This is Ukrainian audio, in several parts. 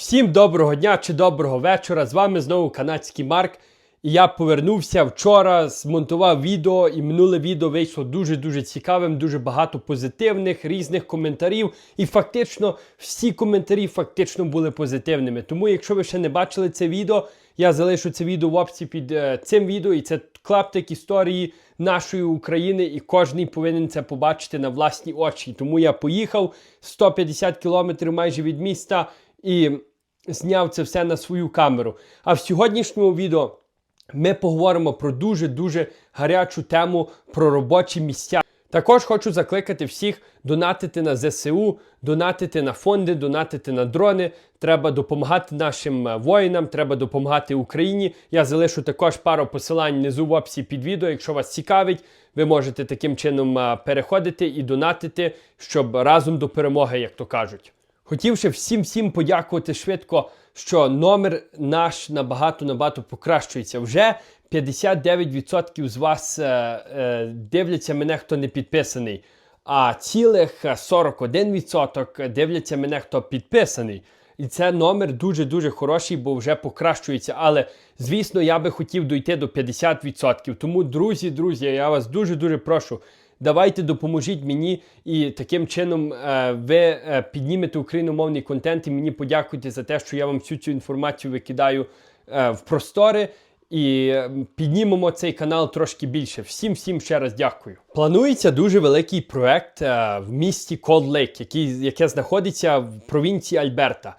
Всім доброго дня чи доброго вечора. З вами знову канадський Марк. І я повернувся вчора, змонтував відео, і минуле відео вийшло дуже-дуже цікавим, дуже багато позитивних різних коментарів. І фактично всі коментарі фактично були позитивними. Тому, якщо ви ще не бачили це відео, я залишу це відео в описі під е, цим відео. І це клаптик історії нашої України, і кожен повинен це побачити на власні очі. Тому я поїхав 150 кілометрів майже від міста і зняв це все на свою камеру. А в сьогоднішньому відео ми поговоримо про дуже-дуже гарячу тему про робочі місця. Також хочу закликати всіх донатити на ЗСУ, донатити на фонди, донатити на дрони. Треба допомагати нашим е, воїнам, треба допомагати Україні. Я залишу також пару посилань внизу в описі під відео. Якщо вас цікавить, ви можете таким чином е, переходити і донатити, щоб разом до перемоги, як то кажуть. Хотів ще всім всім подякувати швидко, що номер наш набагато набагато покращується. Вже 59% з вас е, е, дивляться мене, хто не підписаний. А цілих 41% дивляться мене, хто підписаний. І це номер дуже-дуже хороший, бо вже покращується. Але, звісно, я би хотів дойти до 50%. Тому, друзі, друзі, я вас дуже-дуже прошу. Давайте допоможіть мені, і таким чином е, ви е, піднімете україномовний контент і мені подякуйте за те, що я вам всю цю інформацію викидаю е, в простори. І піднімемо цей канал трошки більше. Всім всім ще раз дякую. Планується дуже великий проект е, в місті Cold Lake, який, яке знаходиться в провінції Альберта.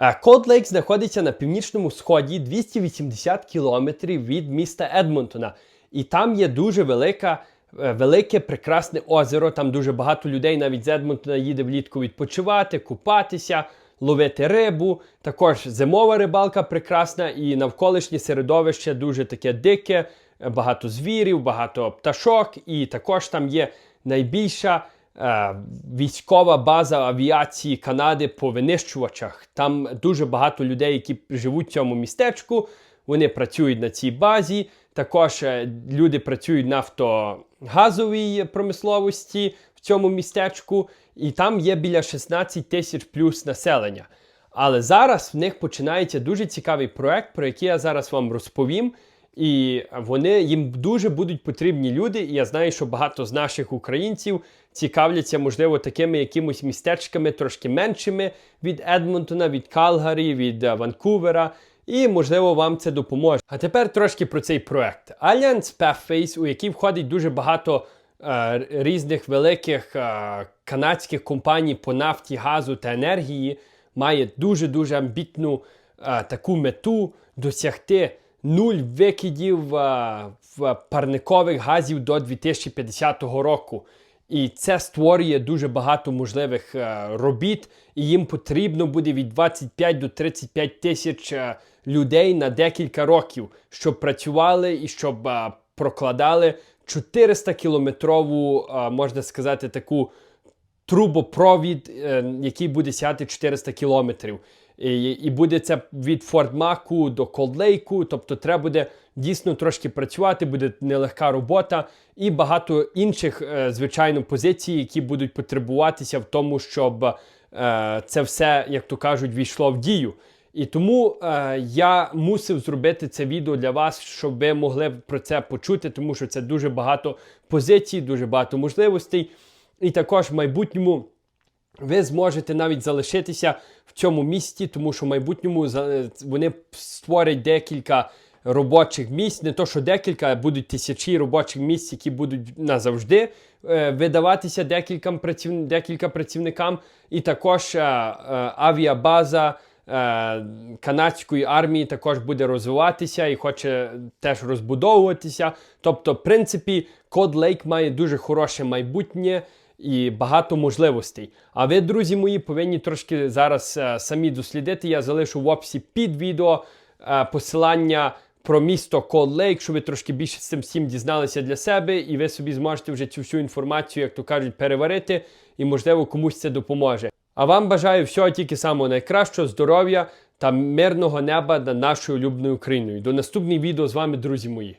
Е, Cold Lake знаходиться на північному сході 280 кілометрів від міста Едмонтона. І там є дуже велика. Е, Велике прекрасне озеро. Там дуже багато людей навіть з Едмонтона їде влітку відпочивати, купатися, ловити рибу. Також зимова рибалка прекрасна, і навколишнє середовище дуже таке дике, е, багато звірів, багато пташок. І також там є найбільша е, військова база авіації Канади по винищувачах. Там дуже багато людей, які живуть в цьому містечку. Вони працюють на цій базі. Також е, люди працюють на нафтогазовій промисловості в цьому містечку, і там є біля 16 тисяч плюс населення. Але зараз в них починається дуже цікавий проект, про який я зараз вам розповім. І вони їм дуже будуть потрібні люди. І я знаю, що багато з наших українців цікавляться, можливо, такими якимось містечками трошки меншими від Едмонтона, від Калгарі, від е, Ванкувера. І, можливо, вам це допоможе. А тепер трошки про цей проект. Allianz Pathways, у який входить дуже багато е, різних великих е, канадських компаній по нафті, газу та енергії, має дуже-дуже амбітну е, таку мету досягти нуль викидів е, в парникових газів до 2050 року. І це створює дуже багато можливих е, робіт, і їм потрібно буде від 25 до 35 тисяч е, людей на декілька років, щоб працювали і щоб е, прокладали 400 кілометрову, можна сказати, таку трубопровід, е, який буде сяти 400 кілометрів. І, і буде це від Форт-Маку до Колдлейку, тобто треба буде дійсно трошки працювати, буде нелегка робота і багато інших, е, звичайно, позицій, які будуть потребуватися в тому, щоб е, це все, як то кажуть, війшло в дію. І тому е, я мусив зробити це відео для вас, щоб ви могли про це почути, тому що це дуже багато позицій, дуже багато можливостей. І також в майбутньому ви зможете навіть залишитися в цьому місті, тому що в майбутньому вони створять декілька робочих місць, не то що декілька, а будуть тисячі робочих місць, які будуть назавжди е, видаватися декілька, праців... декілька працівникам. І також е, е, авіабаза канадської армії також буде розвиватися і хоче теж розбудовуватися. Тобто, в принципі, Код Лейк має дуже хороше майбутнє і багато можливостей. А ви, друзі мої, повинні трошки зараз е, самі дослідити. Я залишу в описі під відео е, посилання про місто Код Лейк, щоб ви трошки більше з цим всім дізналися для себе, і ви собі зможете вже цю всю інформацію, як то кажуть, переварити, і можливо комусь це допоможе. А вам бажаю всього тільки самого найкращого, здоров'я та мирного неба над нашою улюбленою Україною. До наступних відео з вами, друзі мої.